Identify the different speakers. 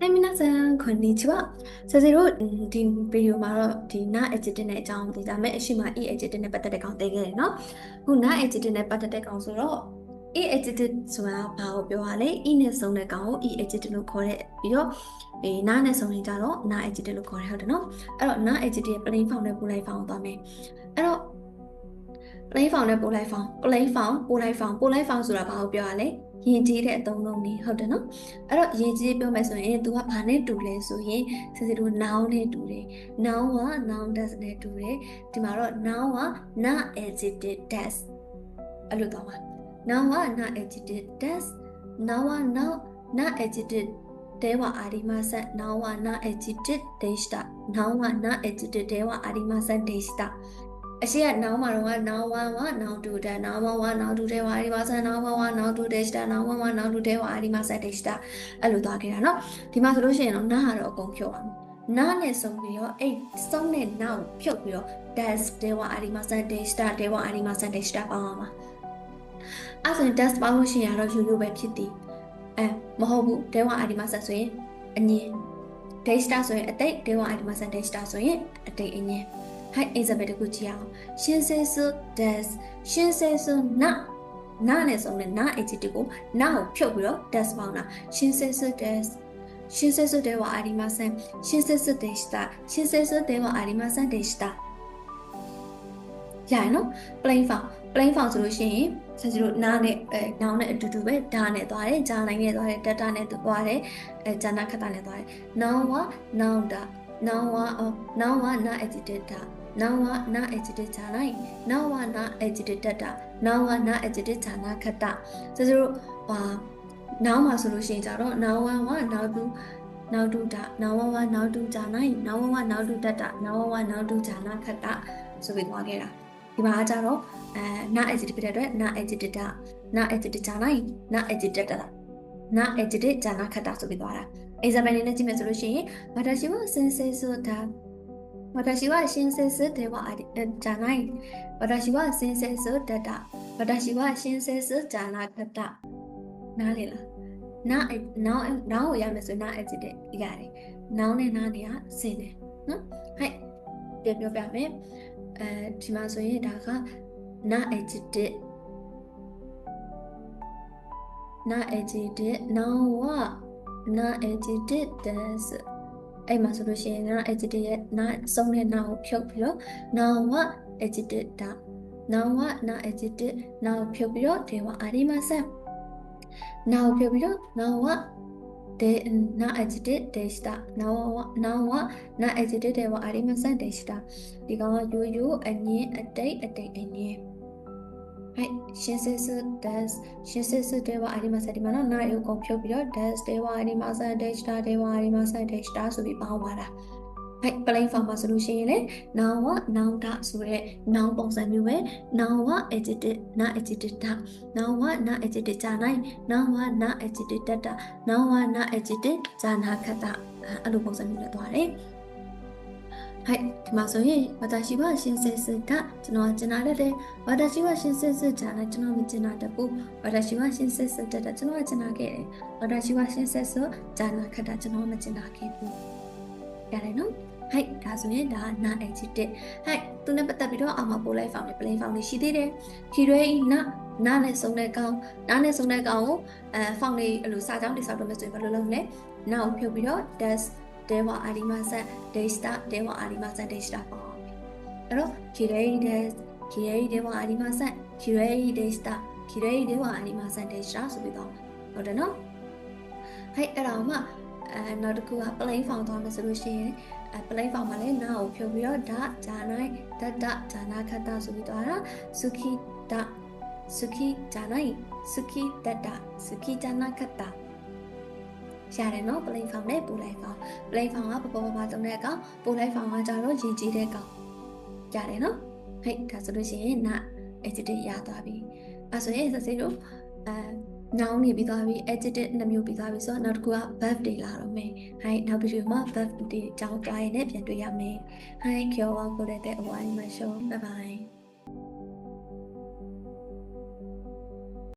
Speaker 1: Hi minasan konnichiwa. ဆယ်စီတို့ဒီဗီဒီယိုမှာတော့ဒီ na adjective နဲ့အကြောင်းဒီဒါမဲ့အရှိမ e adjective နဲ့ပတ်သက်တဲ့ကောင်တင်ခဲ့တယ်เนาะ။အခု na adjective နဲ့ပတ်သက်တဲ့ကောင်ဆိုတော့ e adjective ဆိုတာဘာကိုပြောရလဲ e နဲ့ဆုံးတဲ့ကောင်ကို e adjective လို့ခေါ်တဲ့ပြီးတော့အဲ na နဲ့ဆုံးရင်ကြတော့ na adjective လို့ခေါ်တယ်ဟုတ်တယ်เนาะ။အဲ့တော့ na adjective ရဲ့ plain form နဲ့ polite form သွားမယ်။အဲ့တော့ plain form နဲ့ polite form plain form polite form polite form ဆိုတာဘာကိုပြောရလဲ။ ယဉ်ကျေးတဲ့အသုံးလုံးနေဟုတ်တယ်နော်အဲ့တော့ယဉ်ကျေးပြောမယ်ဆိုရင် तू ကဘာနဲ့တူလဲဆိုရင်စစ်စစ်တို့ noun နဲ့တူတယ် noun က noun das နဲ့တူတယ်ဒီမှာတော့ noun က not adjective das အဲ့လိုတော့ပါ noun က not adjective das noun က not not adjective တဲဝအာဒီမဆတ် noun က not adjective deshta noun က not adjective တဲဝအာဒီမဆတ် deshta အရှိကနောင်မှာတော့ကနောင်ဝမ်းဝနောင်တူတဲ့နောင်ဝမ်းဝနောင်တူတဲ့ဝါဒီမှာဆန်နောင်ဝမ်းဝနောင်တူတဲ့စတာနောင်ဝမ်းဝနောင်တူတဲ့ဝါဒီမှာဆက်တဲ့စတာအဲ့လိုသွားခဲ့တာเนาะဒီမှာဆိုလို့ရှိရင်တော့နားဟာတော့အကုန်ဖြုတ်အောင်နားနဲ့ဆုံးပြီးတော့အဲ့ဆုံးတဲ့နားကိုဖြုတ်ပြီးတော့ das တဲ့ဝါဒီမှာဆက်တဲ့စတာတဲ့ဝါဒီမှာဆက်တဲ့စတာပေါင်းအောင်ပါအဲ့ဆိုရင် das ပေါင်းလို့ရှိရင်တော့ယူလို့ပဲဖြစ်တည်အဲမဟုတ်ဘူးတဲ့ဝါဒီမှာဆက်ဆိုရင်အငင်း data ဆိုရင်အတိတ်တဲ့ဝါဒီမှာဆက် data ဆိုရင်အတိတ်အငင်း ထိုင်အိမ်စက်ပဲတစ်ခုကြည့်အောင်ရှင်ဆဲဆု das ရှင်ဆဲဆု na နာနဲ့ဆိုရင်နာ adjective ကိုနာကိုဖြုတ်ပြီးတော့ das ပေါင်းတာရှင်ဆဲဆု das ရှင်ဆဲဆုတဲ့ဝအာရီမဆန်ရှင်ဆဲဆုဒေရှိတာရှင်ဆဲဆုတဲ့ဝအာရီမဆန်ဒေရှိတာရရနော် plain form plain form ဆိုလို့ရှိရင်ဆက်စီတို့နားနဲ့အဲနောင်နဲ့အတူတူပဲဒါနဲ့သွားတယ်ဂျာနိုင်နဲ့သွားတယ်တက်တာနဲ့သွားတယ်အဲဂျာနာခတ်တာနဲ့သွားတယ်နောင်ဝနောင်တာနောင်ဝနောင်ဝနာအက်ဂျီတက်တာ နာဝနာအဂျီတချာလိုက်နာဝနာအဂျီတတတာနာဝနာအဂျီတချာနာခတကျစတို့ဟာနောင်းမှာဆိုလို့ရှိရင်ကြတော့နာဝဝနောက်တူနောက်တူတာနာဝဝနောက်တူဂျာနိုင်နာဝဝနောက်တူတတနာဝဝနောက်တူဂျာနာခတဆိုပြီးသွားခဲ့တာဒီမှာကြတော့အဲနာအဂျီတပြတဲ့အတွက်နာအဂျီတတနာအဂျီတဂျာနိုင်နာအဂျီတတတာနာအဂျီတဂျာနာခတဆိုပြီးသွားတာ example အနေနဲ့ကြည့်မယ်ဆိုလို့ရှိရင်ဘာတရှိမစင်စေဆိုတာ 私は先生ではありじゃない私は先生だった私は先生じゃなかったနားလေလားနာနောင်နောင်ကိုရမယ်ဆိုနာ adjective ရတယ်နောင်နဲ့နားနေကစင်တယ်နော်ဟဲ့ပြပြောပြမယ်အဲဒီမှာဆိုရင်ဒါကနာ adjective နာ adjective နောင်ကနာ adjective です အဲ့မှာဆိုလို့ရှိရင်တော့ adjective ရဲ့ not ဆုံးတဲ့ now ကိုဖြုတ်ပြီးတော့ now က adjective ဒါ now က not adjective now ဖြုတ်ပြီးတော့ they were arimasen now ဖြုတ်ပြီးတော့ now က they not adjective they sta now now က not adjective they were arimasen they sta ဒီကောင်ကရိုးရိုးအငင်းအတိတ်အတိတ်အငင်း right ရှင်းစစ်စစ် dance ရှင်းစစ်စစ်တဲ့ဝါအဲ့ဒီမှာစဒီမှာနော် night ကိုကုန်ဖြုတ်ပြီးတော့ dance တဲ့ဝါအဲ့ဒီမှာ sun day star တဲ့ဝါအဲ့ဒီမှာ sun day star ဆိုပြီးပေါင်းပါတာအဲ့ plain form မှာဆိုလို့ရှိရင်လေ noun က noun တဆိုတဲ့ noun ပုံစံမျိုးပဲ noun က adjective na adjective တ noun က na adjective ကြာနိုင် noun က na adjective တတ noun က na adjective ကြာနာခတ်တအဲ့လိုပုံစံမျိုးနဲ့သွားတယ် ဟဲ့ဒီမှာဆိုရင်ဝါတာရှိဝရှင်စင်စင်ကကျွန်တော်ကျင်လာတဲ့ဝါတာရှိဝရှင်စင်စင်ဂျာနဲ့ကျွန်တော်မကျင်လာတဲ့ဘူးဝါတာရှိဝရှင်စင်စင်တက်တာကျွန်တော်ကကျင်လာခဲ့တယ်ဝါတာရှိဝရှင်စင်စင်ဂျာနာခတ်တာကျွန်တော်မကျင်လာခဲ့ဘူးရတယ်နော်ဟဲ့ဒါဆိုရင်ဒါနာအချစ်တဲ့ဟဲ့သူနဲ့ပတ်သက်ပြီးတော့အောင်မပိုးလိုက်ဖောင်နဲ့ပလင်းဖောင်လေးရှိသေးတယ်ခီရဲဤနာနာနဲ့စုံတဲ့ကောင်နာနဲ့စုံတဲ့ကောင်ကိုအဲဖောင်လေးအလိုစာကြောင်းတိဆောက်တော့မယ်ဆိုရင်ဘယ်လိုလုပ်မလဲနာကိုဖြုတ်ပြီးတော့ dash das တဲဝအာဒီမဆန်ဒေစတာတဲဝအာဒီမဆန်ဒေစတာပေါ့အဲ့တော့ခီရေဒက်ခီရေတဲဝအာဒီမဆန်ခီရေဒေစတာခီရေတဲဝအာဒီမဆန်ဒေစတာဆိုပြီးတော့ဟုတ်တယ်နော်ဟဲ့အဲ့တော့မှအဲနောက်တစ်ခုက plain form သွားမယ်ဆိုလို့ရှိရင်အဲ plain form မှာလည်းနာကိုဖြုတ်ပြီးတော့ဒါဂျာနိုင်ဒတ်ဒဂျာနာခတ်တာဆိုပြီးတော့တာစုခိဒစုခိဂျာနိုင်စုခိဒတ်ဒစုခိဂျာနာခတ်တာ ရတယ်နော် plain form နဲ့ပို့လိုက် form plain form ကပပပပသုံးတဲ့အကောင်ပို့လိုက် form ကကြတော့ရည်ကြီးတဲ့ကောင်ရတယ်နော်ဟဲ့ဒါဆိုလို့ရှိရင်န adjective ရသွားပြီအဲဆိုရင်စစေတို့အဲ noun နေပြီးသွားပြီ adjective နှစ်မျိုးပြီးသွားပြီဆိုတော့နောက်တစ်ခုက verb တွေလာတော့မယ်ဟဲ့နောက်ပြီးတော့ verb တွေအကြောင်းကြားရည်နဲ့ပြန်တွေ့ရမယ်ဟဲ့ကျော်ဝါကိုတဲ့တဲ့အဝိုင်းမှာရှုံး bye bye